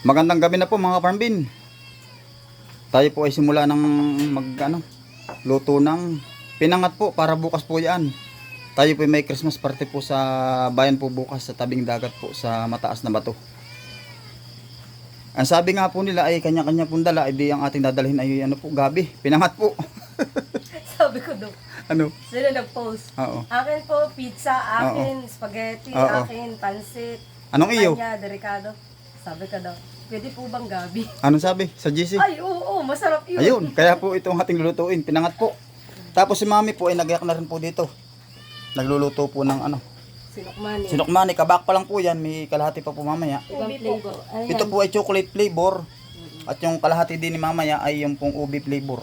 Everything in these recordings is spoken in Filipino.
Magandang gabi na po mga farmbin. Tayo po ay simula ng mag ano, luto ng pinangat po para bukas po yan. Tayo po ay may Christmas party po sa bayan po bukas sa tabing dagat po sa mataas na bato. Ang sabi nga po nila ay kanya-kanya pong dala, ay di ang ating dadalhin ay ano po, gabi, pinangat po. Sabi ko doon. ano? Sila nag-post. Oo. Akin po, pizza. Akin, spaghetti. Oo. Akin, pansit. Anong iyo? Kanya, delikado. Sabi ko daw, pwede po bang gabi? Anong sabi? Sa GC? Ay, oo, oo, masarap yun. Ayun, kaya po itong ating lulutuin, pinangat po. Tapos si mami po ay nagayak na rin po dito. Nagluluto po ng ano. Sinukmani. Sinukmani, kabak pa lang po yan, may kalahati pa po mamaya. Ibang flavor. Ayan. Ito po ay chocolate flavor. At yung kalahati din ni mamaya ay yung pong ubi flavor.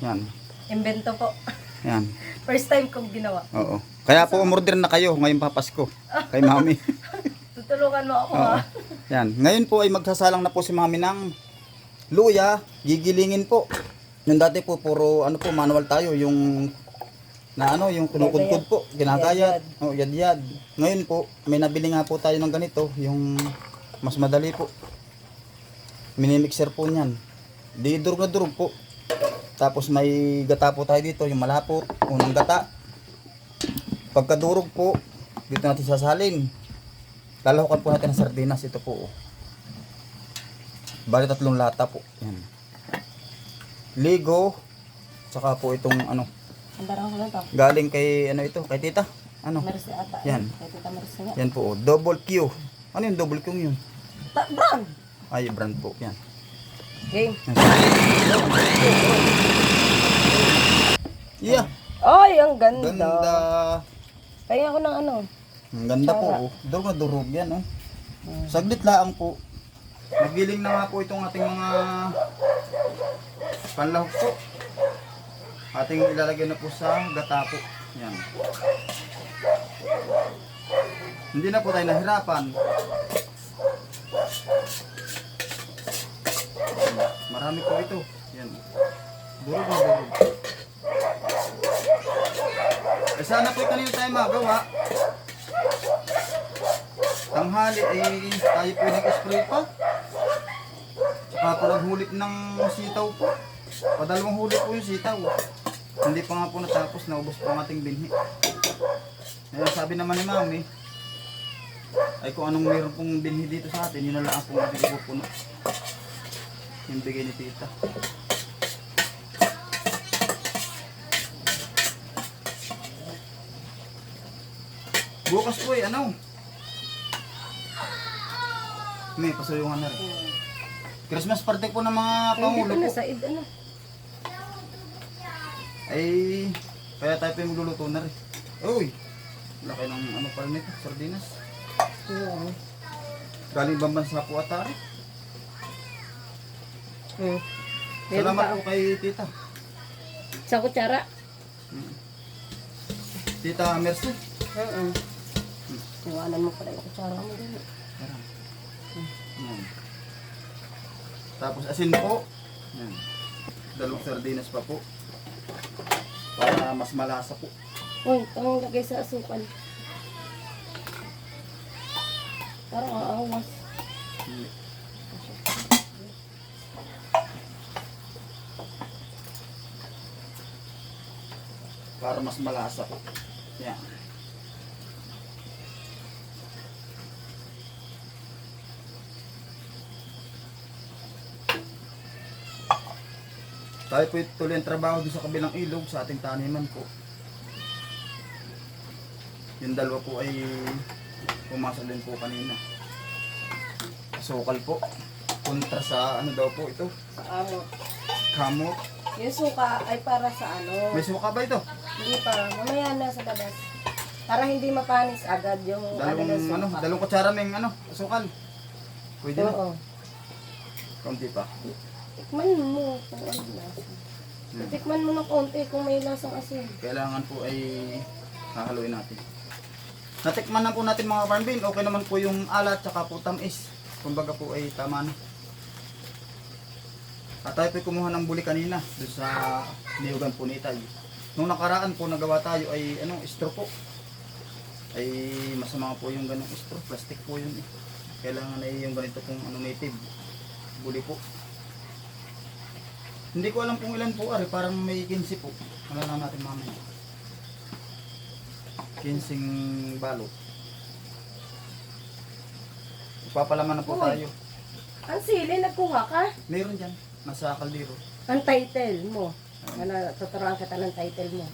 Yan. Invento po. Yan. First time kong ginawa. Oo. Kaya po umorder na kayo ngayong papasko. Kay mami. Tutulungan mo ako Oo. ha. Yan. Ngayon po ay magsasalang na po si mami ng luya. Gigilingin po. Yung dati po puro ano po manual tayo yung na ano yung kunukudkud po, ginagayat. Oh, yad-yad. Ngayon po may nabili nga po tayo ng ganito, yung mas madali po. Minimixer po niyan. Di durog na durog po. Tapos may gata po tayo dito, yung malapot, unang gata. Pagkadurog po, dito natin sasalin. Lalahukan po natin ng sardinas. Ito po. Oh. Bali tatlong lata po. Yan. Ligo. Saka po itong ano. Galing kay ano ito. Kay tita. Ano. Mercy ata. Yan. Kaya tita Mercy. Yan po. Oh. Double Q. Ano yung double Q yun? Ta- brand. Ay, brand po. Yan. Game. Yeah. Ay, ang ganda. Ganda. Kaya ako ng ano. Ang ganda po. Oh. Durog na durog yan. Oh. Saglit lang po. Nagiling na nga po itong ating mga panlahok po. Ating ilalagay na po sa gata po. Yan. Hindi na po tayo nahirapan. Marami po ito. Yan. Durog na durog. Eh sana po kanina tayo magawa. Tanghali ay tayo po nag-spray pa. Saka po naghulit ng sitaw po. Padalawang huli po yung sitaw. Hindi pa nga po natapos, naubos po ang ating binhi. Kaya sabi naman ni mami, ay kung anong meron pong binhi dito sa atin, yun na lang po ating ipupuno. Yung bigay ni tita. Bukas po eh, ano? May pasayungan na rin. Christmas party po ng mga pangulo po. sa id, ano. Ay, kaya tayo pa yung magluluto na rin. Uy! Laki ng ano pala nito, sardinas. Oo. Galing bang bansa po atari. Hmm. Meron Salamat pa. po kay tita. Sa kutsara. Tita Mercy. Oo. Iwanan mo pala yung kutsara mo din. Yan. Yan. Tapos asin po. Yan. Dalawang sardinas pa po. Para mas malasa po. Uy, ang lagay sa asukal. Parang aawas. Hindi. Para mas malasa. Yan. Tayo po tuloy ang trabaho doon sa kabilang ilog sa ating taniman po. Yung dalawa po ay pumasok din po kanina. Sukal po. Kontra sa ano daw po ito? Sa amo. Kamot. Yung suka ay para sa ano. May suka ba ito? Hindi pa. Mamaya na sa labas. Para hindi mapanis agad yung ano Dalawang ng suka. ano, dalawang kutsara may ano, sukal. Pwede na. Oo. Kaunti pa. Tikman mo kung ano lasa. Hmm. Tikman mo ng konti kung may lasang asin. Kailangan po ay hahaluin natin. Natikman na po natin mga farm bin. Okay naman po yung alat tsaka po tamis. Kumbaga po ay tama na. At tayo po kumuha ng buli kanina doon sa niyugan po ni Itay. Nung nakaraan po nagawa tayo ay ano, straw po. ay masama po yung ganong straw. Plastic po yun eh. Kailangan ay yung ganito pong ano, native. Buli po. Hindi ko alam kung ilan po ari, parang may 15 po. Na natin mamaya. 15 balot. Ipapalaman na po Uy. tayo. Ang sili, nagkuha ka? Meron dyan. Nasa kaldero. Ang title mo. Ano, tuturuan kita ng title mo.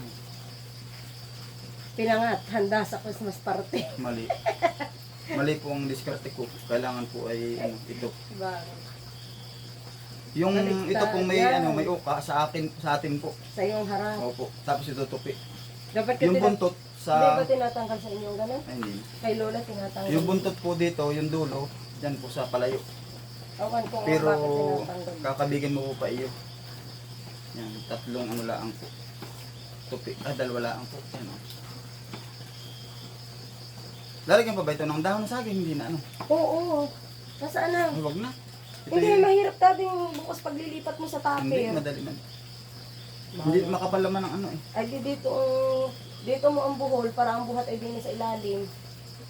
Pinangat, handa sa Christmas party. Mali. Mali po ang diskarte ko. Kailangan po ay ano, ito. Bakit? Yung Baliktad ito pong may yan. ano, may uka sa akin sa atin po. Sa iyong harap. Opo. Tapos ito tupi. Dapat ka Yung tina- buntot Hindi sa ba tinatanggal sa inyong ganun? ay, hindi. Kay Lola tinatanggal. Yung buntot po dito, yung dulo, diyan po sa palayo. Awan ko nga Pero bakit tinatanggal. kakabigin mo po pa iyo. Yan, tatlong ano laang po. Tupi, ah, dalawa laang po. Yan, oh. Lalagyan pa ba ito ng dahon ng saging? Hindi na ano. Oo, oo. Nasaan na? Ay, wag na. Ito Hindi, yung- mahirap dating bukas paglilipat mo sa Hindi, madali man. Hindi makapal naman ng ano eh. Ay, di dito, ang- dito mo ang buhol para ang buhat ay din sa ilalim.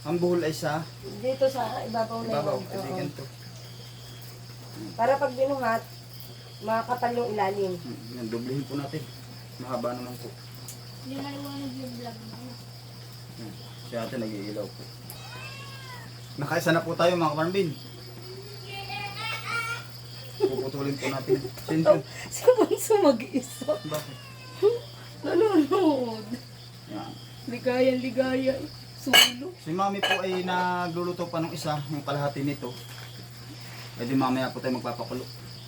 Ang buhol ay sa Dito sa ibabaw na ibabaw, yun. Oo. kaibigan to. Para pag binuhat, makakapal yung ilalim. Hmm, Yan, doblehin po natin. Mahaba naman po. Hindi maliwanag yung vlog mo. Yan. Si ate nag-iilaw po. Nakaisa na po tayo mga kaparambin. Puputulin po natin. Sinto. Si Bunso mag-isa. Bakit? Nanonood. Yan. Ligayan, ligaya. Sulo. Si mami po ay nagluluto pa ng isa, yung kalahati nito. E di mamaya po tayo magpapakulo.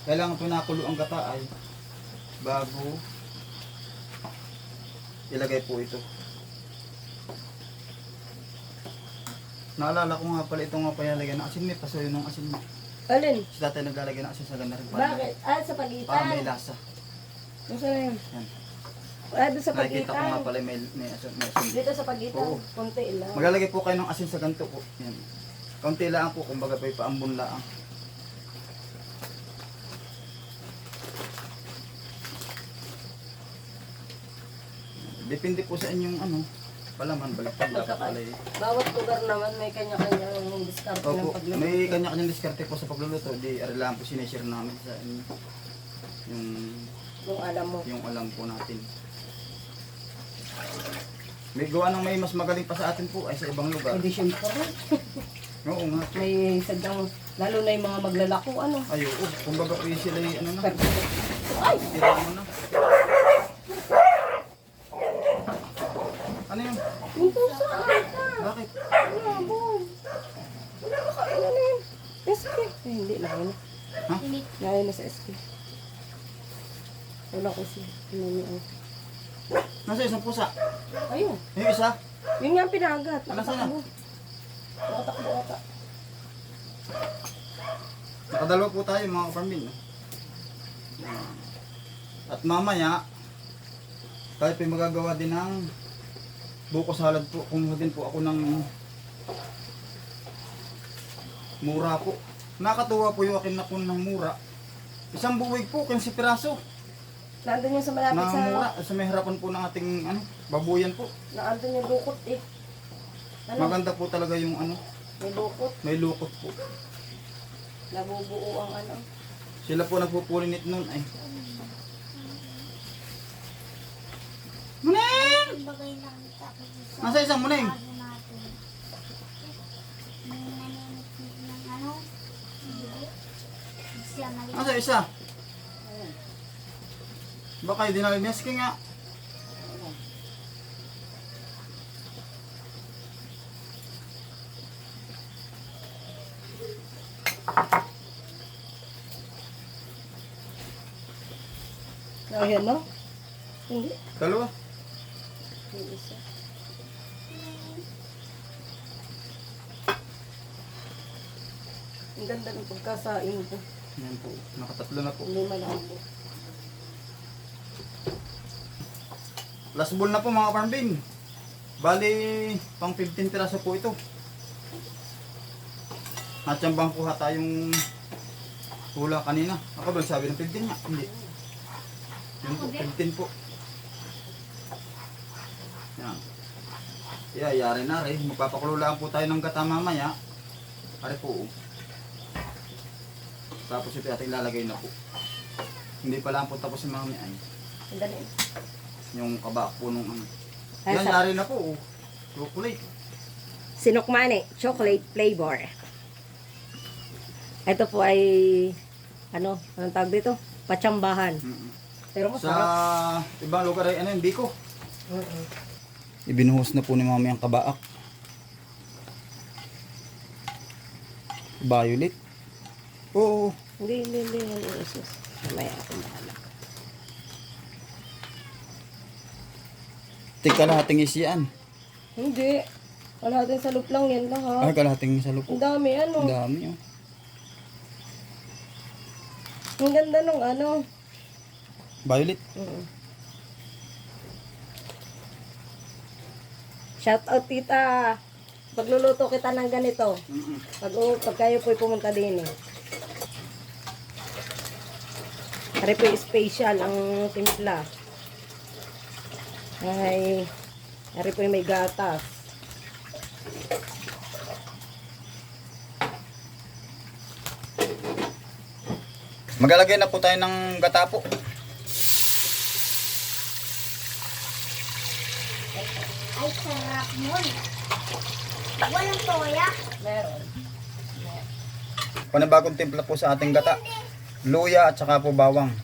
Kailangan po nakulo ang gata ay bago ilagay po ito. Naalala ko nga pala ito nga palalagyan ng asin. May pasoyo ng asin mo. Alin? Si tatay naglalagay ng asin sa ganda rin. Bakit? Ah, sa para may pagitan. lasa. Gusto na yun. Yan. Ah, doon sa Nakikita ko nga pagitan. pala may, may, asin, may asin. Dito sa pagitan. Oo. Kunti lang. Maglalagay po kayo ng asin sa ganito po. Yan. Kaunti lang po, kumbaga pa paambon lang. Depende po sa inyong ano, palaman, baliktad dapat pala eh. Bawat lugar naman may kanya-kanyang diskarte ng Opo, pagluluto. may kanya-kanyang diskarte po sa pagluluto. Di, arilaan po sinishare namin sa inyo. Yung, Kung alam mo. yung alam po natin. May gawa ng may mas magaling pa sa atin po ay sa ibang lugar. Hindi syempre. Oo nga. May sadyang, lalo na yung mga maglalako, ano. Ay, oo. Kumbaga po yung sila yung ano na. Perfect. Ay! Tira mo na. Ano yun? Yung pusa, ay ka! Bakit? Ano, boy? Kain na yun. SK. Eh, hindi, lain na. Ha? Lain na sa SK. Wala kasi. Ano niya. oh. Nasa isang pusa. Ayun. Yung isa. Yun nga ang pinagat. Ano? Nakatakbo. Nakatakbo ata. Nakadalawa po tayo mga kapambin. At mamaya, tayo po magagawa din ng buko salad po. Kumuha din po ako ng mura po. Nakatuwa po yung akin na po ng mura. Isang buwig po, 15 piraso. Nandun yung sa malapit Na sa... mura, sa may harapan po ng ating ano, babuyan po. Nandun yung lukot eh. Ano? Maganda po talaga yung ano, May lukot. may lukot po. Nabubuo ang ano. Sila po nagpupulinit nun ay. Muneng! Tapos sa Nasa isang muneng? Siya mali. Nasa isa? Baka hindi na lineski nga. Ayan no? Hindi. Dalawa. Yung isa. Ang ganda ng pagkasain ko. Yan po. Nakatatlo na po. Lima lang po. Last ball na po mga farmbin. Bali, pang 15 piraso po ito. Natsambang kuha tayong hula kanina. Ako ba sabi ng 15 nga? Hindi. Yun po, 15 po. Yan. Yeah, yari na rin. Magpapakulo lang po tayo ng gata mamaya. Pare po. oh. Tapos ito ating lalagay na po. Hindi pa lang po tapos si mami ay. Sandali. Yung kabak po nung ano. Yan, sa- yari na po. oh. Chocolate. Sinukmane, chocolate flavor. Ito po ay, ano, anong tawag dito? Pachambahan. Mm-mm. Pero Sa masarap. ibang lugar ay ano yung biko. Mm-mm. Ibinuhos na po ni mami ang kabaak. Violet. Oo. Hindi, hindi, hindi. hindi. Isus. Mamaya akong bahala. Tika lahating isyan. Hindi. Wala din sa loop lang yan lang ha. Ay, kalahating sa Ang dami ano. Ang dami oh. Ang ganda nung ano. Violet. Mm. Shout out tita. Pagluluto kita ng ganito. Mm-mm. Pag, pag kayo po'y pumunta din eh. Pare po special ang timpla. Ay, pare po may gatas. Maglalagay na po tayo ng gata po. Ay, sarap nun. Walang toya. Meron. Panibagong timpla po sa ating gata. Luya at saka po bawang.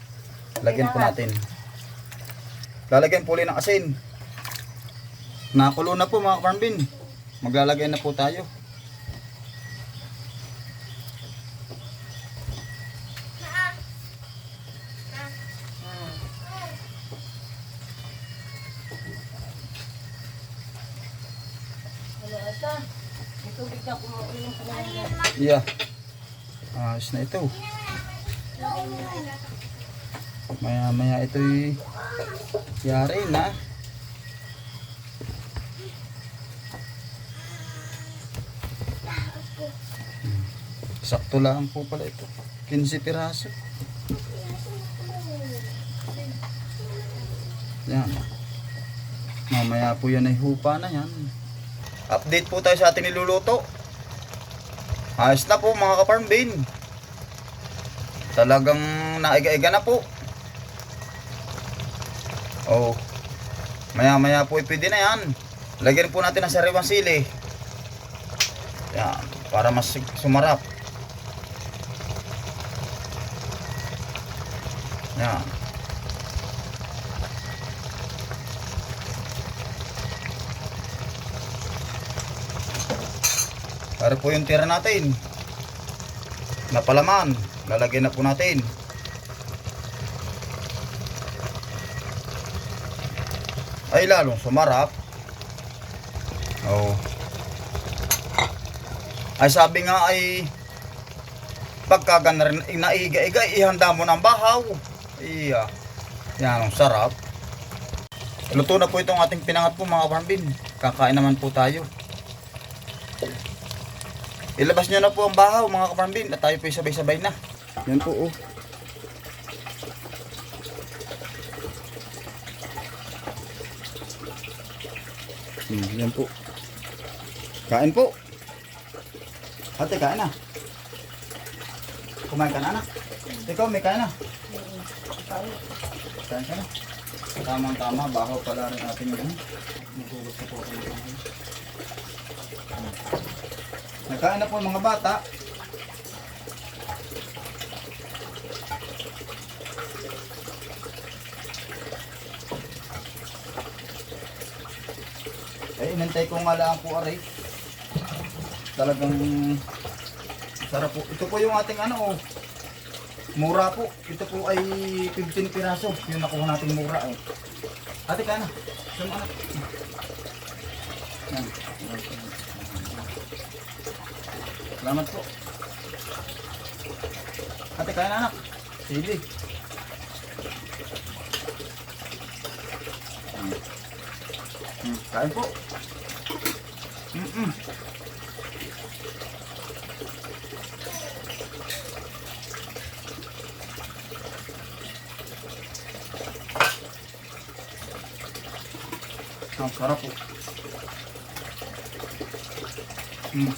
Lagyan po natin. Lalagyan po ulit ng asin. Nakulo na po mga farmbin. Maglalagay na po tayo. Yeah. Ayos na ito. Maya maya ito'y yari na. Hmm. Sakto lang po pala ito. 15 piraso. Yan. Mamaya po yan ay hupa na yan. Update po tayo sa ating niluluto. Ayos na po mga ka-farm bin. Talagang naiga-iga na po. Oh. Maya maya po eh, pwede na yan. Lagyan po natin ng sariwang sili. Yan. Para mas sumarap. Yan. Para po yung tira natin. Napalaman. Lalagyan na po natin. Ay lalong sumarap. Oh. Ay sabi nga ay pagka gana rin naiga-iga ihanda mo ng bahaw. Iya. Yan ang sarap. Luto na po itong ating pinangat po mga farmbin. Kakain naman po tayo. Ilabas nyo na po ang bahaw mga kaparambin at tayo po sabay-sabay na. Yan po oh. Hmm, yan po. Kain po. Ate, kain na. Kumain ka na anak. Ikaw, may kain na. Kain ka na. Tamang tama, bahaw pala rin ating ano. Nagulot na po ako. Nagkain na po mga bata. Ay, inantay ko nga lang po aray. Talagang sarap po. Ito po yung ating ano oh. Mura po. Ito po ay 15 piraso. Yung nakuha nating mura eh. Ate ka na. Sama anak. Salamat po. Ate, kaya na anak. Sili. Hmm. Hmm, kain po. Ang sarap po. Hmm.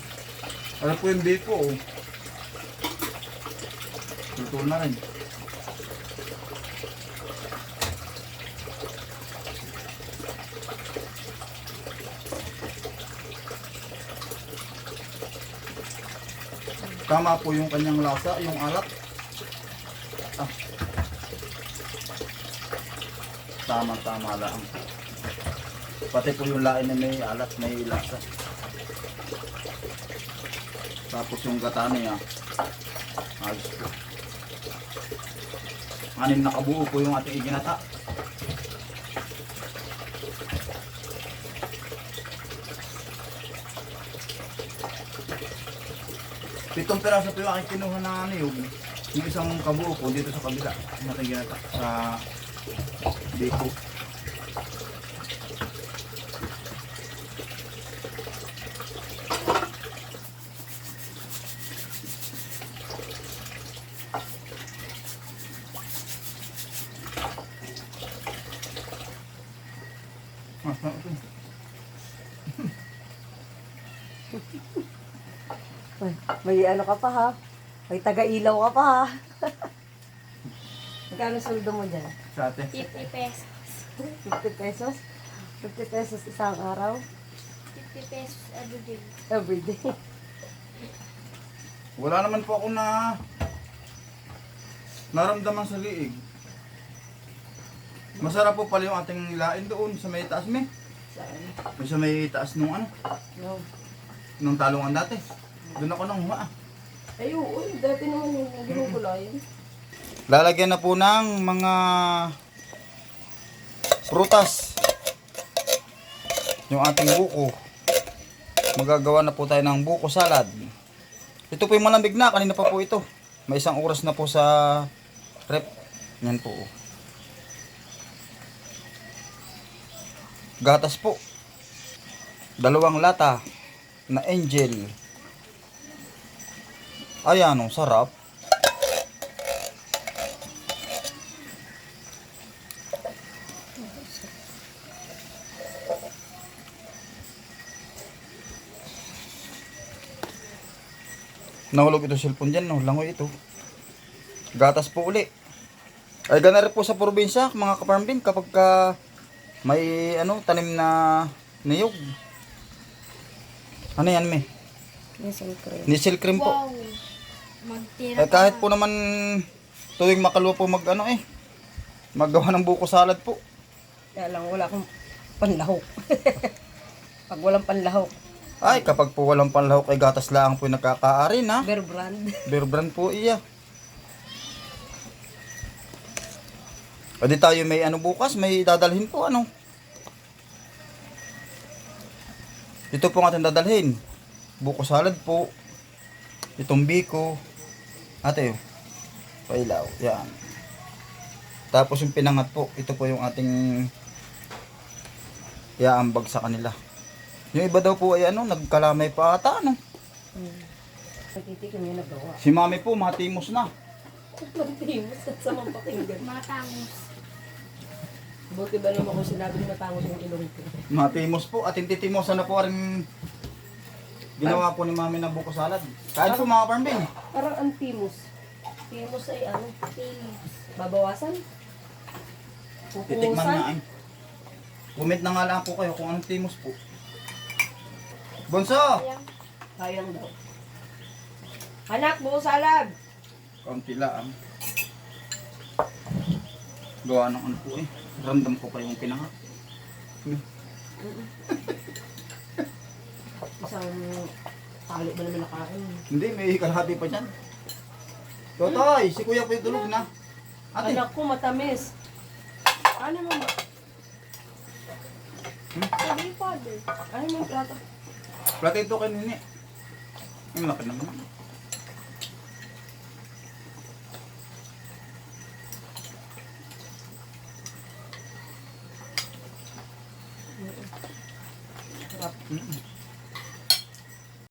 Ano po yung biko oh. Luto na rin. Tama po yung kanyang lasa, yung alat. Ah. Tama, tama lang. Pati po yung lain na may alat, may lasa. Tapos yung gata niya, ayos po. Anim na kabuo po yung ating iginata. Pitong peraso po yung aking kinuha na niyog. Yung isang kabuo po dito sa kabila. Yung ating ginata sa biko. Ah, ah, ah. Ay, may ano ka pa ha? May taga-ilaw ka pa ha? Magkano sweldo mo dyan? Sa ate. 50 pesos. 50 pesos? 50 pesos isang araw? 50 pesos every day. Everyday. Wala naman po ako na naramdaman sa liig. Masarap po pala yung ating lain doon sa may taas me. Saan? Sa may taas nung ano, No. nung talungan dati. Doon ako nang humaa. Ay, oo. Dati naman yung ginugulayan. Lalagyan na po ng mga prutas. Yung ating buko. Magagawa na po tayo ng buko salad. Ito po yung malamig na. Kanina pa po ito. May isang oras na po sa rep. Yan po. Gatas po. Dalawang lata na angel. Ayan, oh, sarap. Nahulog ito cellphone dyan, no? Langoy ito. Gatas po uli. Ay, gana rin po sa probinsya, mga kaparmbin, kapag ka may ano, tanim na niyog. Ano yan, me? Yes, cream. Nisel cream po. Wow. Magtira Eh, kahit po naman tuwing makalwa po mag ano eh, maggawa ng buko salad po. Kaya lang wala akong panlahok. Pag walang panlahok, Ay, kapag po walang panlahok ay gatas lang po yung nakakaari na. bear brand. Bear brand po iya. Pwede tayo may ano bukas, may dadalhin po ano. Ito po ang ating dadalhin. Buko salad po. Itong biko. Ate, pailaw. Yan. Tapos yung pinangat po, ito po yung ating iaambag sa kanila. Yung iba daw po ay ano, nagkalamay pa ata ano. Nagtitikim yung nagawa. Si mami po, matimos na. Magtimos at sa mga pakinggan. Matangos. Buti ba naman kung sinabi ni matangos yung ilong ko. Matimos po at intitimosan na po rin ginawa po ni mami ng buko salad. Kahit po mga parmbin. Parang ang timos. Timos ay ano? Tilos. Babawasan? Titikman na ay. Comment na nga lang po kayo kung anong timos po. Bonso! Ayan. Sayang daw. Anak, buo salad! Kaunti lang. Gawa ng ano po eh. Ramdam ko pa yung pinangat. Isang tali ba naman nakain? Hindi, may kalahati pa dyan. Totoy, si kuya yung tulog na. Ate, Anak ko, matamis. Ano mo ba? Sabi ni father. Ano mo yung plato? platito kay nini. Ang laki naman.